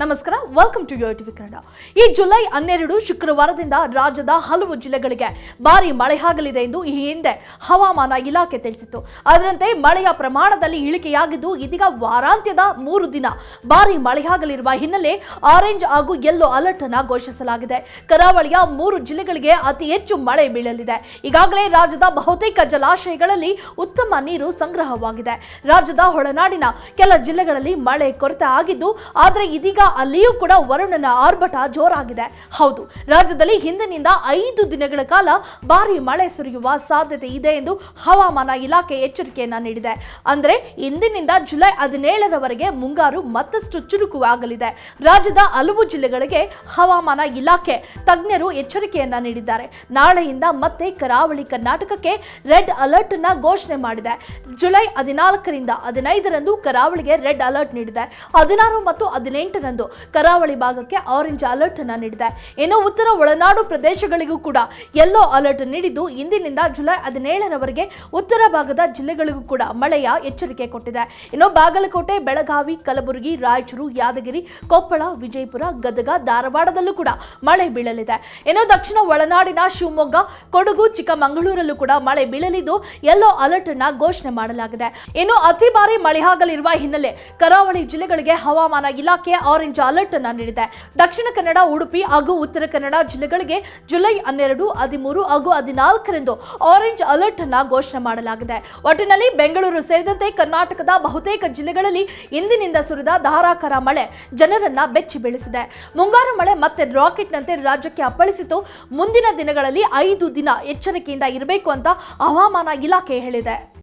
ನಮಸ್ಕಾರ welcome to yo TV Kannada. ಈ July ಹನ್ನೆರಡು ಶುಕ್ರವಾರದಿಂದ ರಾಜ್ಯದ ಹಲವು ಜಿಲ್ಲೆಗಳಿಗೆ ಭಾರಿ ಮಳೆಯಾಗಲಿದೆ ಎಂದು ಈ ಹಿಂದೆ ಹವಾಮಾನ ಇಲಾಖೆ ತಿಳಿಸಿತ್ತು. ಅದರಂತೆ ಮಳೆಯ ಪ್ರಮಾಣದಲ್ಲಿ ಇಳಿಕೆಯಾಗಿದ್ದು, ಇದೀಗ ವಾರಾಂತ್ಯದ ಮೂರು ದಿನ ಭಾರಿ ಮಳೆಯಾಗಲಿರುವ ಹಿನ್ನೆಲೆ ಆರೆಂಜ್ ಹಾಗೂ ಯೆಲ್ಲೋ ಅಲರ್ಟ್ ಅನ್ನ ಘೋಷಿಸಲಾಗಿದೆ. ಕರಾವಳಿಯ ಮೂರು ಜಿಲ್ಲೆಗಳಿಗೆ ಅತಿ ಹೆಚ್ಚು ಮಳೆ ಬೀಳಲಿದೆ. ಈಗಾಗಲೇ ರಾಜ್ಯದ ಬಹುತೇಕ ಜಲಾಶಯಗಳಲ್ಲಿ ಉತ್ತಮ ನೀರು ಸಂಗ್ರಹವಾಗಿದೆ. ರಾಜ್ಯದ ಒಳನಾಡಿನ ಕೆಲ ಜಿಲ್ಲೆಗಳಲ್ಲಿ ಮಳೆ ಕೊರತೆ ಆಗಿದ್ದು, ಆದರೆ ಇದೀಗ ಅಲ್ಲಿಯೂ ಕೂಡ ವರುಣನ ಆರ್ಭಟ ಜೋರಾಗಿದೆ. ಹೌದು, ರಾಜ್ಯದಲ್ಲಿ ಹಿಂದಿನಿಂದ ಐದು ದಿನಗಳ ಕಾಲ ಭಾರಿ ಮಳೆ ಸುರಿಯುವ ಸಾಧ್ಯತೆ ಇದೆ ಎಂದು ಹವಾಮಾನ ಇಲಾಖೆ ಎಚ್ಚರಿಕೆಯನ್ನ ನೀಡಿದೆ. ಅಂದ್ರೆ ಇಂದಿನಿಂದ ಜುಲೈ ಹದಿನೇಳರವರೆಗೆ ಮುಂಗಾರು ಮತ್ತಷ್ಟು ಚುರುಕು ಆಗಲಿದೆ ರಾಜ್ಯದ ಹಲವು ಜಿಲ್ಲೆಗಳಿಗೆ ಹವಾಮಾನ ಇಲಾಖೆ ತಜ್ಞರು ಎಚ್ಚರಿಕೆಯನ್ನ ನೀಡಿದ್ದಾರೆ. ನಾಳೆಯಿಂದ ಮತ್ತೆ ಕರಾವಳಿ ಕರ್ನಾಟಕಕ್ಕೆ ರೆಡ್ ಅಲರ್ಟ್ನ ಘೋಷಣೆ ಮಾಡಿದೆ. ಜುಲೈ ಹದಿನಾಲ್ಕರಿಂದ ಹದಿನೈದರಂದು ಕರಾವಳಿಗೆ ರೆಡ್ ಅಲರ್ಟ್ ನೀಡಿದೆ. ಹದಿನಾರು ಮತ್ತು ಹದಿನೆಂಟರಂದು ಕರಾವಳಿ ಭಾಗಕ್ಕೆ ಆರೆಂಜ್ ಅಲರ್ಟ್ ಅನ್ನ ನೀಡಿದೆ. ಇನ್ನು ಉತ್ತರ ಒಳನಾಡು ಪ್ರದೇಶಗಳಿಗೂ ಕೂಡ ಯೆಲ್ಲೋ ಅಲರ್ಟ್ ನೀಡಿದ್ದು ಇಂದಿನಿಂದ ಜುಲೈ ಹದಿನೇಳರವರೆಗೆ ಉತ್ತರ ಭಾಗದ ಜಿಲ್ಲೆಗಳಿಗೂ ಕೂಡ ಮಳೆಯ ಎಚ್ಚರಿಕೆ ಕೊಟ್ಟಿದೆ. ಇನ್ನು ಬಾಗಲಕೋಟೆ, ಬೆಳಗಾವಿ, ಕಲಬುರಗಿ, ರಾಯಚೂರು, ಯಾದಗಿರಿ, ಕೊಪ್ಪಳ, ವಿಜಯಪುರ, ಗದಗ, ಧಾರವಾಡದಲ್ಲೂ ಕೂಡ ಮಳೆ ಬೀಳಲಿದೆ. ಇನ್ನು ದಕ್ಷಿಣ ಒಳನಾಡಿನ ಶಿವಮೊಗ್ಗ, ಕೊಡಗು, ಚಿಕ್ಕಮಗಳೂರಲ್ಲೂ ಕೂಡ ಮಳೆ ಬೀಳಲಿದ್ದು ಯೆಲ್ಲೋ ಅಲರ್ಟ್ ಅನ್ನ ಘೋಷಣೆ ಮಾಡಲಾಗಿದೆ. ಇನ್ನು ಅತಿ ಭಾರಿ ಮಳೆಯಾಗಲಿರುವ ಹಿನ್ನೆಲೆ ಕರಾವಳಿ ಜಿಲ್ಲೆಗಳಿಗೆ ಹವಾಮಾನ ಇಲಾಖೆ ಆರೆಂಜ್ ಅಲರ್ಟ್ ಅನ್ನ ನೀಡಿದೆ. ದಕ್ಷಿಣ ಕನ್ನಡ, ಉಡುಪಿ ಹಾಗೂ ಉತ್ತರ ಕನ್ನಡ ಜಿಲ್ಲೆಗಳಿಗೆ ಜುಲೈ ಹನ್ನೆರಡು, ಹದಿಮೂರು ಹಾಗೂ ಹದಿನಾಲ್ಕರಂದು ಆರೆಂಜ್ ಅಲರ್ಟ್ ಅನ್ನು ಘೋಷಣೆ ಮಾಡಲಾಗಿದೆ. ಒಟ್ಟಿನಲ್ಲಿ ಬೆಂಗಳೂರು ಸೇರಿದಂತೆ ಕರ್ನಾಟಕದ ಬಹುತೇಕ ಜಿಲ್ಲೆಗಳಲ್ಲಿ ಇಂದಿನಿಂದ ಸುರಿದ ಧಾರಾಕಾರ ಮಳೆ ಜನರನ್ನ ಬೆಚ್ಚಿ ಬೀಳಿಸಿದೆ. ಮುಂಗಾರು ಮಳೆ ಮತ್ತೆ ರಾಕೆಟ್ನಂತೆ ರಾಜ್ಯಕ್ಕೆ ಅಪ್ಪಳಿಸಿತು. ಮುಂದಿನ ದಿನಗಳಲ್ಲಿ ಐದು ದಿನ ಎಚ್ಚರಿಕೆಯಿಂದ ಇರಬೇಕು ಅಂತ ಹವಾಮಾನ ಇಲಾಖೆ ಹೇಳಿದೆ.